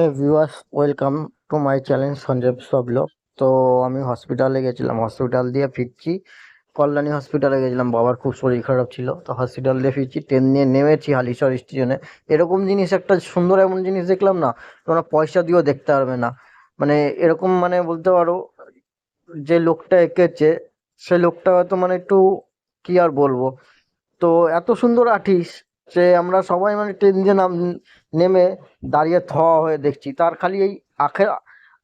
Hey viewers welcome to my channel Sanjay সবলক তো আমি হসপিটালে গেছিলাম হসপিটাল দিয়ে ফিরছি। কল্যাণী হসপিটালে গেছিলাম, বাবার খুব শরীর খারাপ ছিল। তো হসপিটাল দিয়ে ফিরছি ট্রেন নিয়ে নেমেছি হালিশহর স্টেশনে এরকম জিনিস একটা সুন্দর এমন জিনিস দেখলাম না তোমরা পয়সা দিয়েও দেখতে পারবে না। মানে এরকম মানে বলতে পারো, যে লোকটা এঁকেছে, সে লোকটা হয়তো মানে একটু কি আর বলব? তো এত সুন্দর আর্টিস্ট যে আমরা সবাই মানে ট্রেন দিয়ে নাম, নেমে দাঁড়িয়ে থ হয়ে দেখছি। তার খালি এই আঁখে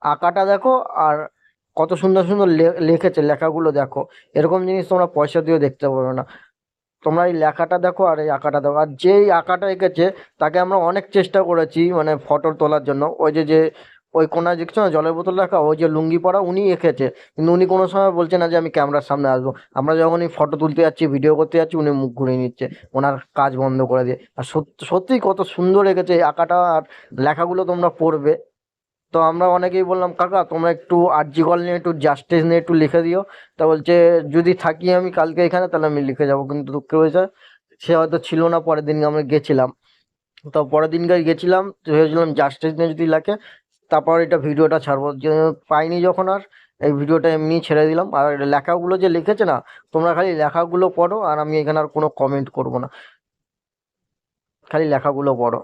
আঁকাটা দেখো আর কত সুন্দর সুন্দর লেখেছে লেখাগুলো দেখো। এরকম জিনিস তোমরা পয়সা দিয়েও দেখতে পারবে না। তোমরা এই লেখাটা দেখো আর এই আঁকাটা দেখো। আর যেই আঁকাটা এঁকেছে, তাকে আমরা অনেক চেষ্টা করেছি মানে ফটো তোলার জন্য। ওই যে যে ওই কোনায় দেখছ না, জলের বোতল রাখা, ওই যে লুঙ্গি পরা উনি এঁকেছে। কিন্তু উনি কোনো সময় বলছে না যে আমি ক্যামেরার সামনে আসব। আমরা যখন যখনই ফটো তুলতে যাচ্ছি ভিডিও করতে যাচ্ছি, উনি মুখ ঘুরিয়ে নিচ্ছে। ওনার কাজ বন্ধ করে দিয়ে। আর সত্যি কত সুন্দর এঁকেছে এই আঁকাটা। আর লেখাগুলো তোমরা পড়বে। তো আমরা অনেকেই বললাম, কাকা, তোমরা একটু আর্জিকল নিয়ে, একটু জাস্টিস নিয়ে একটু লিখে দিও। তা বলছে, যদি থাকি আমি কালকে এখানে, তাহলে আমি লিখে যাব। কিন্তু দুঃখের বিষয় সে হয়তো ছিল না, পরের দিন আমরা গেছিলাম। তো পরের দিনকে গেছিলাম ভেবেছিলাম জাস্টিস নিয়ে যদি লেখে তারপর এটা ভিডিওটা ছাড়বো। যে পাইনি যখন আর, এই ভিডিওটা এমনি ছেড়ে দিলাম। আর লেখাগুলো যে লিখেছে না, তোমরা খালি লেখাগুলো পড়ো আর আমি এখানে আর কোনো কমেন্ট করব না। খালি লেখাগুলো পড়ো।